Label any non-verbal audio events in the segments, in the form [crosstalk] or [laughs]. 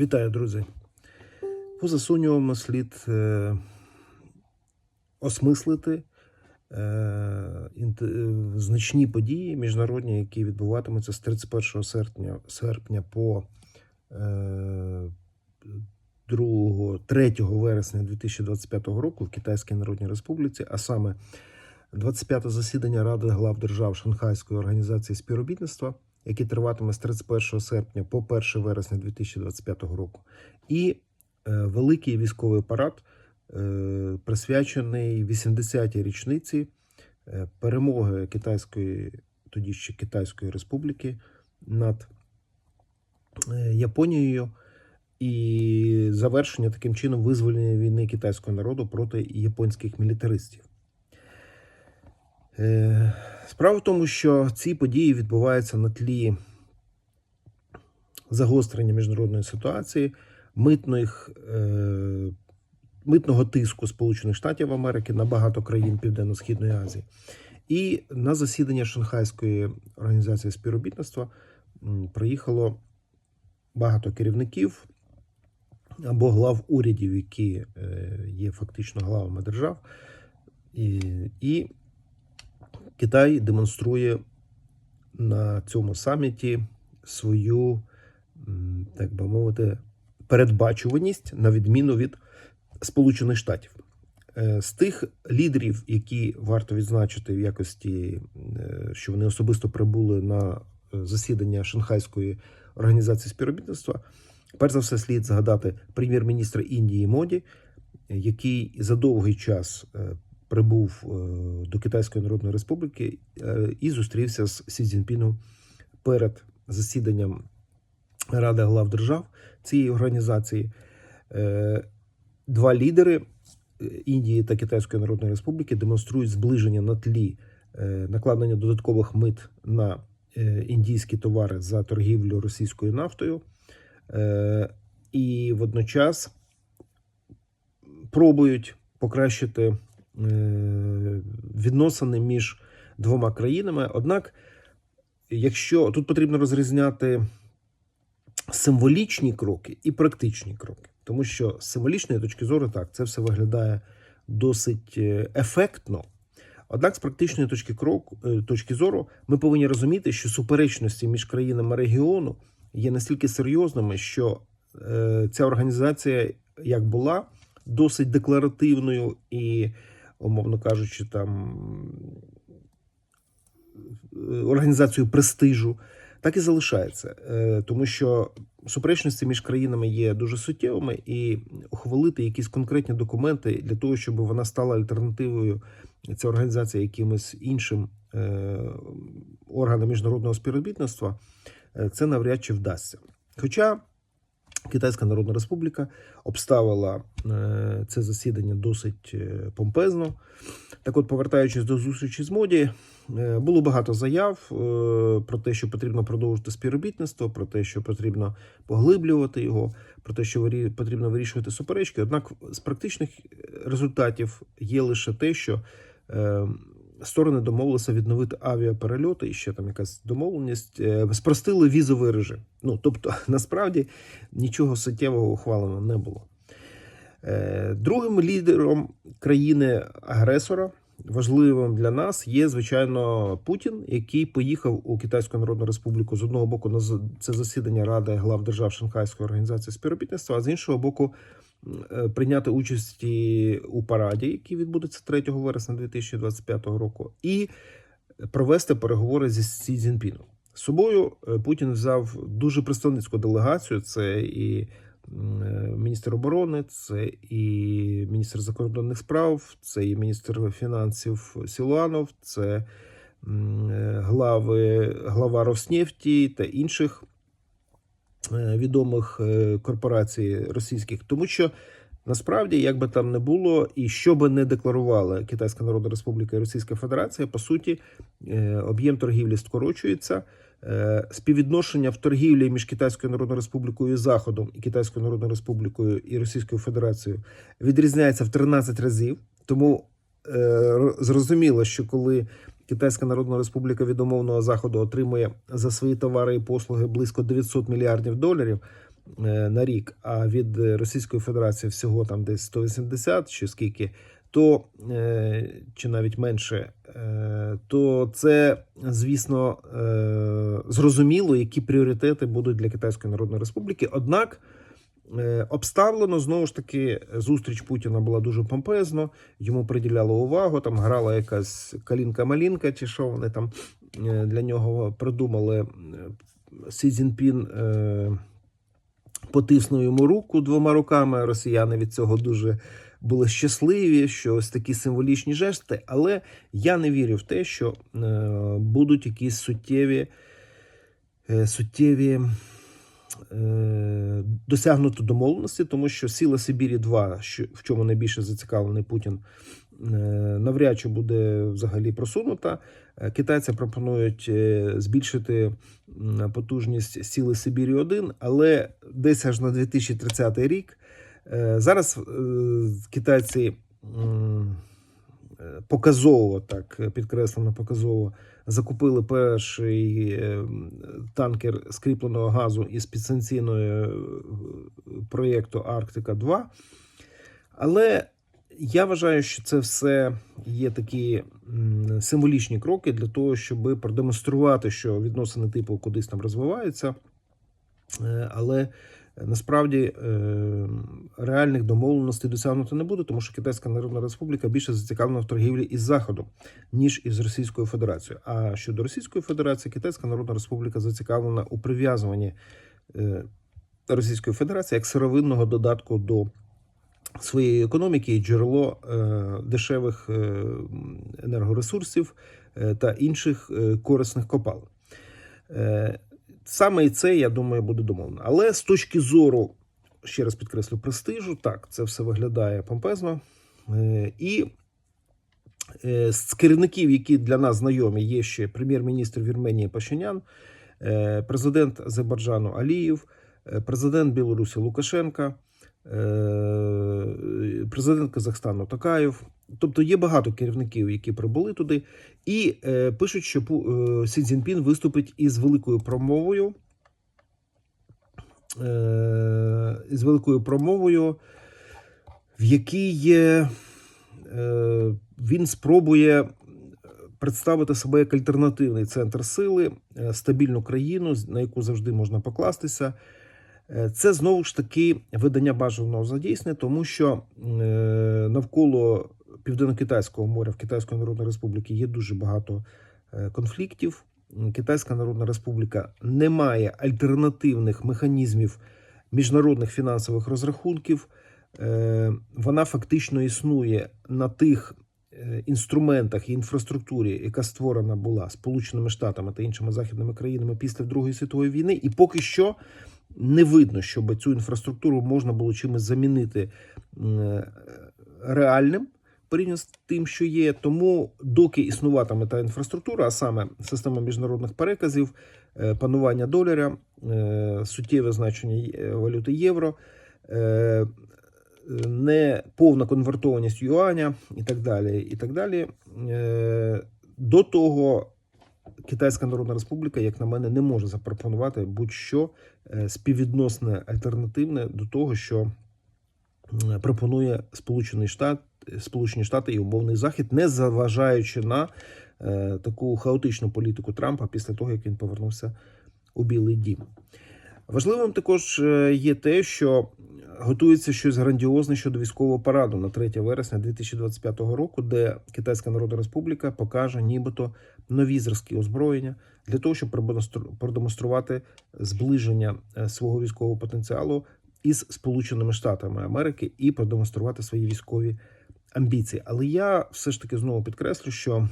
Вітаю, друзі. Поза сумнівом слід е, осмислити е, е, значні події міжнародні, які відбуватимуться з 31 серпня, серпня по е, 2, 3 вересня 2025 року в Китайській Народній Республіці, а саме 25 засідання Ради глав держав Шанхайської організації співробітництва, яке триватиме з 31 серпня по 1 вересня 2025 року, і е, великий військовий парад, е, присвячений 80-й річниці е, перемоги Китайської, тоді ще Китайської Республіки над Японією. І завершення таким чином визволення війни китайського народу проти японських мілітаристів. Е, Справа в тому, що ці події відбуваються на тлі загострення міжнародної ситуації, митних, е, митного тиску Сполучених Штатів Америки на багато країн Південно-Східної Азії. І на засідання Шанхайської організації співробітництва приїхало багато керівників або глав урядів, які е, є фактично главами держав. І, і Китай демонструє на цьому саміті свою, так би мовити, передбачуваність на відміну від Сполучених Штатів. Е, З тих лідерів, які варто відзначити в якості, е, що вони особисто прибули на е, засідання Шанхайської організації співробітництва, перш за все слід згадати прем'єр-міністра Індії Моді, який за довгий час прибув е, до Китайської Народної Республіки е, і зустрівся з Сі Цзіньпіном перед засіданням Ради глав держав цієї організації. Е, Два лідери Індії та Китайської Народної Республіки демонструють зближення на тлі накладення додаткових мит на індійські товари за торгівлю російською нафтою. І водночас пробують покращити відносини між двома країнами. Однак, якщо тут потрібно розрізняти символічні кроки і практичні кроки, тому що з символічної точки зору так, це все виглядає досить е, ефектно. Однак, з практичної точки кроку, е, точки зору, ми повинні розуміти, що суперечності між країнами регіону є настільки серйозними, що е, ця організація, як була, досить декларативною і, умовно кажучи, там е, організацією престижу, так і залишається, Е, тому що суперечності між країнами є дуже суттєвими, і ухвалити якісь конкретні документи для того, щоб вона стала альтернативою ця організація якимось іншим е, органам міжнародного співробітництва, це навряд чи вдасться. Хоча Китайська Народна Республіка обставила е, це засідання досить е, помпезно. Так от, повертаючись до зустрічі з моді, е, було багато заяв про те, що потрібно продовжити співробітництво, про те, що потрібно поглиблювати його, про те, що потрібно вирішувати суперечки. Однак з практичних результатів є лише те, що сторони домовилися відновити авіаперельоти, і ще там якась домовленість, е, спростили візовий режим. Ну тобто, [laughs] насправді нічого суттєвого ухвалено не було. Е, Другим лідером країни-агресора, важливим для нас, є, звичайно, Путін, який поїхав у Китайську Народну Республіку з одного боку на це засідання Ради глав держав Шанхайської організації співробітництва, а з іншого боку, прийняти участь у параді, який відбудеться 3 вересня 2025 року, і провести переговори зі Сі Цзіньпіном. З собою е, Путін взяв дуже представницьку делегацію. Це і е, міністр оборони, це і міністр закордонних справ, це і міністр фінансів Сілуанов, це е, глави, глава Роснефті та інших е, відомих е, корпорацій російських, тому що. Насправді, як би там не було, і що би не декларувала Китайська Народна Республіка і Російська Федерація, по суті, е, об'єм торгівлі скорочується. Е, Співвідношення в торгівлі між Китайською Народною Республікою і Заходом і Китайською Народною Республікою і Російською Федерацією відрізняється в 13 разів. Тому е, зрозуміло, що коли Китайська Народна Республіка від умовного заходу отримує за свої товари і послуги близько 900 мільярдів доларів, е, на рік, а від Російської Федерації всього там десь 180 чи скільки, то е, чи навіть менше, е, то це, звісно, зрозуміло, які пріоритети будуть для Китайської Народної Республіки. Однак обставлено знову ж таки зустріч Путіна була дуже помпезно, йому приділяло увагу. Там грала якась калінка-малінка, чи що вони там е, для нього придумали. Сі Цзіньпін е, потиснув йому руку двома руками. Росіяни від цього дуже були щасливі, що ось такі символічні жести. Але я не вірю в те, що е, будуть якісь суттєві, е, суттєві е, досягнуто домовленості, тому що сила Сибірі 2 що в чому найбільше зацікавлений Путін, е, навряд чи буде взагалі просунута. Е, Китайці пропонують е, збільшити потужність сили Сибірі 1 але десь аж на 2030 рік. Е, Зараз е, китайці е, показово, так підкреслено показово, закупили перший е, танкер скріпленого газу із підстанційної е, проєкту Арктика 2. Але я вважаю, що це все є такі символічні кроки для того, щоб продемонструвати, що відносини типу кудись там розвиваються. Е, Але насправді е, реальних домовленостей досягнути не буде, тому що Китайська Народна Республіка більше зацікавлена в торгівлі із Заходом, ніж із Російською Федерацією. А щодо Російської Федерації, Китайська Народна Республіка зацікавлена у прив'язуванні е, Російської Федерації як сировинного додатку до своєї економіки і джерело е, дешевих енергоресурсів та інших корисних копалин. Саме і це, я думаю, буде домовлено. Але з точки зору, ще раз підкреслю, престижу, так, це все виглядає помпезно. Е, І е, з керівників, які для нас знайомі, є ще прем'єр-міністр Вірменії Пашинян, е, президент Азербайджану Аліїв, президент Білорусі Лукашенка, президент Казахстану Токаєв. Тобто є багато керівників, які прибули туди, і е, пишуть, що е, Сі Цзіньпін виступить із великою промовою. Е, із великою промовою, в якій е, він спробує представити себе як альтернативний центр сили, е, стабільну країну, на яку завжди можна покластися. Е, Це знову ж таки видання бажаного за дійсне, тому що е, навколо Південно-Китайського моря в Китайської Народної Республіки є дуже багато е, конфліктів. Китайська Народна Республіка не має альтернативних механізмів міжнародних фінансових розрахунків. Е, Вона фактично існує на тих е, інструментах і інфраструктурі, яка створена була Сполученими Штатами та іншими західними країнами після Другої світової війни, і поки що не видно, щоб цю інфраструктуру можна було чимось замінити реальним порівняно з тим, що є. Тому, доки існуватиме та інфраструктура, а саме система міжнародних переказів, е, панування доляра, е, суттєве значення е, валюти євро, е, не повна конвертованість юаня і так далі. І так далі. До того Китайська Народна Республіка, як на мене, не може запропонувати будь-що співвідносне альтернативне до того, що пропонує Сполучений Штат, Сполучені Штати і умовний Захід, не заважаючи на е, таку хаотичну політику Трампа після того, як він повернувся у Білий Дім. Важливим також е, є те, що готується щось грандіозне щодо військового параду на 3 вересня 2025 року, де Китайська Народна Республіка покаже нібито нові зразки озброєння для того, щоб продемонстру- продемонструвати зближення е, свого військового потенціалу із Сполученими Штатами Америки і продемонструвати свої військові амбіції. Але я все ж таки знову підкреслю, що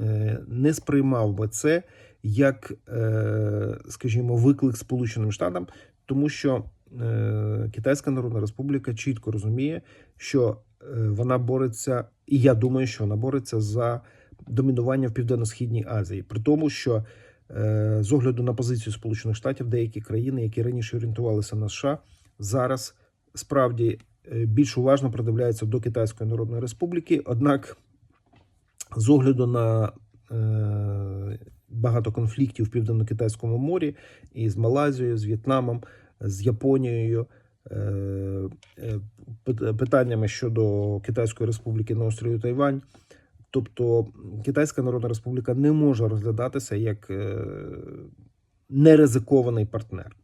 е, не сприймав би це як, е, скажімо, виклик Сполученим Штатам, тому що е, Китайська Народна Республіка чітко розуміє, що вона бореться, і я думаю, що вона бореться за домінування в Південно-Східній Азії, при тому, що з огляду на позицію Сполучених Штатів, деякі країни, які раніше орієнтувалися на США, зараз справді е, більш уважно придивляються до Китайської Народної Республіки. Однак, з огляду на е, багато конфліктів в Південно-Китайському морі і з Малайзією, з В'єтнамом, з Японією, е, пит- питаннями щодо Китайської Республіки на острові Тайвань. Тобто Китайська Народна Республіка не може розглядатися як неризикований партнер.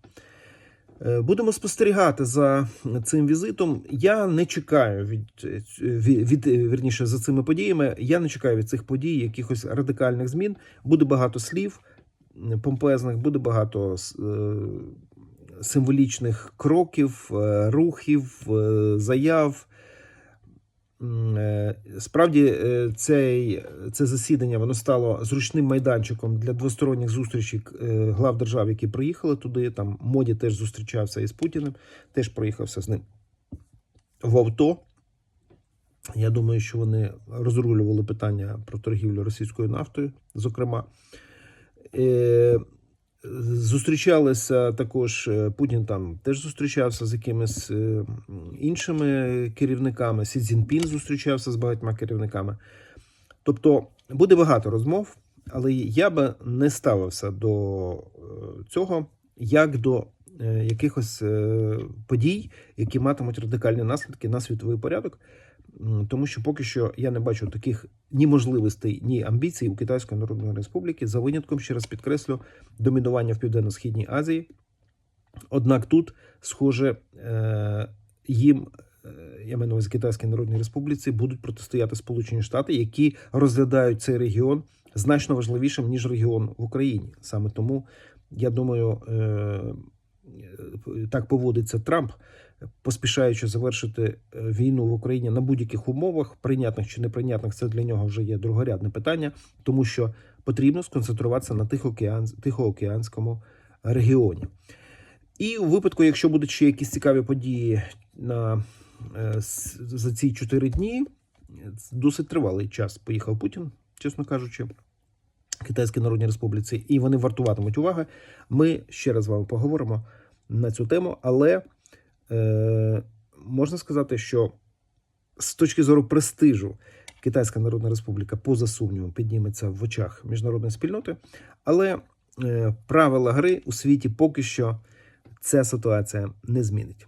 Е, Будемо спостерігати за цим візитом. Я не чекаю від, від, вірніше за цими подіями. Я не чекаю від цих подій якихось радикальних змін. Буде багато слів помпезних, буде багато е, символічних кроків, е, рухів, заяв. Е, Справді, е, цей, це засідання воно стало зручним майданчиком для двосторонніх зустрічей е, глав держав, які приїхали туди. Там Моді теж зустрічався із Путіним, теж проїхався з ним в авто. Я думаю, що вони розрулювали питання про торгівлю російською нафтою, зокрема. Зустрічалися також е, Путін там теж зустрічався з якимись е, іншими керівниками. Сі Цзіньпін зустрічався з багатьма керівниками. Тобто буде багато розмов, але я би не ставився до е, цього як до якихось подій, які матимуть радикальні наслідки на світовий порядок. Тому що поки що я не бачу таких ні можливостей, ні амбіцій у Китайської Народної Республіки за винятком, ще раз підкреслю, домінування в Південно-Східній Азії. Однак тут, схоже, е, їм, е, я маю на увазі Китайській Народній Республіці, будуть протистояти Сполучені Штати, які розглядають цей регіон значно важливішим, ніж регіон в Україні. Саме тому, я думаю, е, так поводиться Трамп, поспішаючи завершити е, війну в Україні на будь-яких умовах, прийнятних чи неприйнятних, це для нього вже є другорядне питання, тому що потрібно сконцентруватися на Тихоокеан, Тихоокеанському регіоні. І у випадку, якщо будуть ще якісь цікаві події на, е, за ці чотири дні, досить тривалий час поїхав Путін, чесно кажучи, Китайській Народній Республіці, і вони вартуватимуть уваги. Ми ще раз з вами поговоримо на цю тему, але е, можна сказати, що з точки зору престижу Китайська Народна Республіка, поза сумнівом, підніметься в очах міжнародної спільноти, але е, правила гри у світі поки що ця ситуація не змінить.